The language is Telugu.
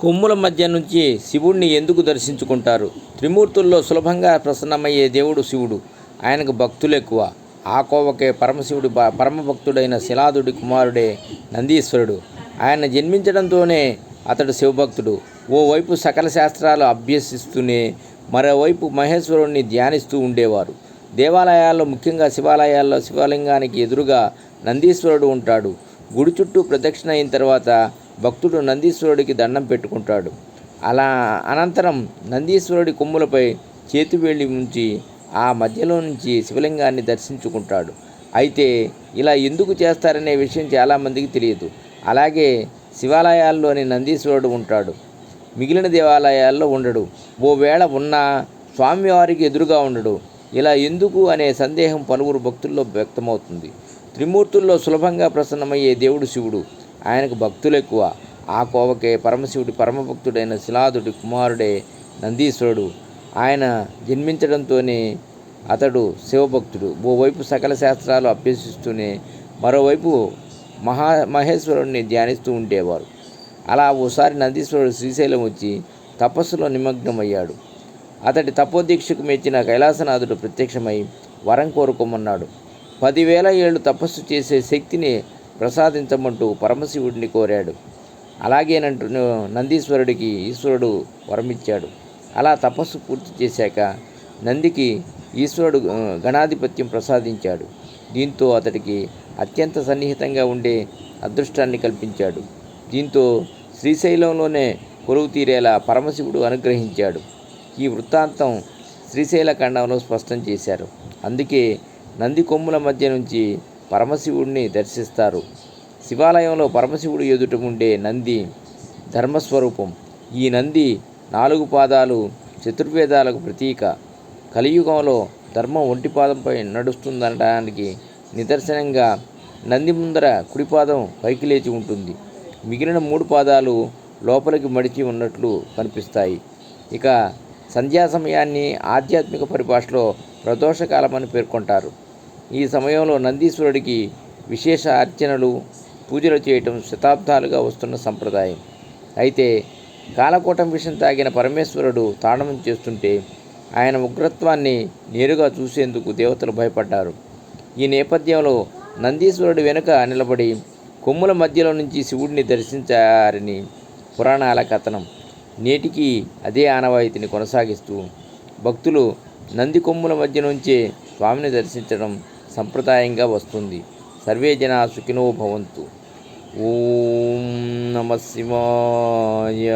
కొమ్ముల మధ్య నుంచి శివుణ్ణి ఎందుకు దర్శించుకుంటారు? త్రిమూర్తుల్లో సులభంగా ప్రసన్నమయ్యే దేవుడు శివుడు. ఆయనకు భక్తులు ఎక్కువ. ఆ కోవకే పరమశివుడి పరమభక్తుడైన శిలాదుడి కుమారుడే నందీశ్వరుడు. ఆయన జన్మించడంతోనే అతడు శివభక్తుడు. ఓవైపు సకల శాస్త్రాలు అభ్యసిస్తూనే మరోవైపు మహేశ్వరుణ్ణి ధ్యానిస్తూ ఉండేవారు. దేవాలయాల్లో ముఖ్యంగా శివాలయాల్లో శివలింగానికి ఎదురుగా నందీశ్వరుడు ఉంటాడు. గుడి చుట్టూ ప్రదక్షిణ అయిన తర్వాత భక్తుడు నందీశ్వరుడికి దండం పెట్టుకుంటాడు. అలా అనంతరం నందీశ్వరుడి కొమ్ములపై చేతి వేళ్ళి ఉంచి ఆ మధ్యలో నుంచి శివలింగాన్ని దర్శించుకుంటాడు. అయితే ఇలా ఎందుకు చేస్తారనే విషయం చాలామందికి తెలియదు. అలాగే శివాలయాల్లోని నందీశ్వరుడు ఉంటాడు. మిగిలిన దేవాలయాల్లో ఉండడు. ఓ వేళ ఉన్నా స్వామివారికి ఎదురుగా ఉండడు. ఇలా ఎందుకు అనే సందేహం పలువురు భక్తుల్లో వ్యక్తమవుతుంది. త్రిమూర్తుల్లో సులభంగా ప్రసన్నమయ్యే దేవుడు శివుడు. ఆయనకు భక్తులు ఎక్కువ. ఆ కోవకే పరమశివుడి పరమభక్తుడైన శిలాదుడి కుమారుడే నందీశ్వరుడు. ఆయన జన్మించడంతోనే అతడు శివభక్తుడు. ఓవైపు సకల శాస్త్రాలు అభ్యసిస్తూనే మరోవైపు మహా మహేశ్వరుణ్ణి ధ్యానిస్తూ ఉండేవారు. అలా ఓసారి నందీశ్వరుడు శ్రీశైలం వచ్చి తపస్సులో నిమగ్నమయ్యాడు. అతడి తపోదీక్షకు మెచ్చిన కైలాసనాథుడు ప్రత్యక్షమై వరం కోరుకోమన్నాడు. పదివేల ఏళ్ళు తపస్సు చేసే శక్తిని ప్రసాదించమంటూ పరమశివుడిని కోరాడు. అలాగేనంటూ నందీశ్వరుడికి ఈశ్వరుడు వరమిచ్చాడు. అలా తపస్సు పూర్తి చేశాక నందికి ఈశ్వరుడు గణాధిపత్యం ప్రసాదించాడు. దీంతో అతడికి అత్యంత సన్నిహితంగా ఉండే అదృష్టాన్ని కల్పించాడు. దీంతో శ్రీశైలంలోనే కొలువు తీరేలా పరమశివుడు అనుగ్రహించాడు. ఈ వృత్తాంతం శ్రీశైల ఖండంలో స్పష్టం చేశారు. అందుకే నంది కొమ్ముల మధ్య నుంచి పరమశివుడిని దర్శిస్తారు. శివాలయంలో పరమశివుడు ఎదుట ఉండే నంది ధర్మస్వరూపం. ఈ నంది నాలుగు పాదాలు చతుర్వేదాలకు ప్రతీక. కలియుగంలో ధర్మం ఒంటి పాదంపై నడుస్తుందనడానికి నిదర్శనంగా నంది ముందర కుడిపాదం పైకి లేచి ఉంటుంది. మిగిలిన మూడు పాదాలు లోపలికి మడిచి ఉన్నట్లు కనిపిస్తాయి. ఇక సంధ్యా సమయాన్ని ఆధ్యాత్మిక పరిభాషలో ప్రదోషకాలమని పేర్కొంటారు. ఈ సమయంలో నందీశ్వరుడికి విశేష అర్చనలు పూజలు చేయటం శతాబ్దాలుగా వస్తున్న సంప్రదాయం. అయితే కాలకూటం విషం తాగిన పరమేశ్వరుడు తాండవం చేస్తుంటే ఆయన ఉగ్రత్వాన్ని నేరుగా చూసేందుకు దేవతలు భయపడ్డారు. ఈ నేపథ్యంలో నందీశ్వరుడు వెనుక నిలబడి కొమ్ముల మధ్యలో నుంచి శివుడిని దర్శించారని పురాణాల కథనం. నేటికి అదే ఆనవాయితీని కొనసాగిస్తూ భక్తులు నంది కొమ్ముల మధ్య నుంచే స్వామిని దర్శించడం సంప్రదాయంగా వస్తుంది. సర్వే జన సుఖినో భవంతు. ఓం నమ శివాయ.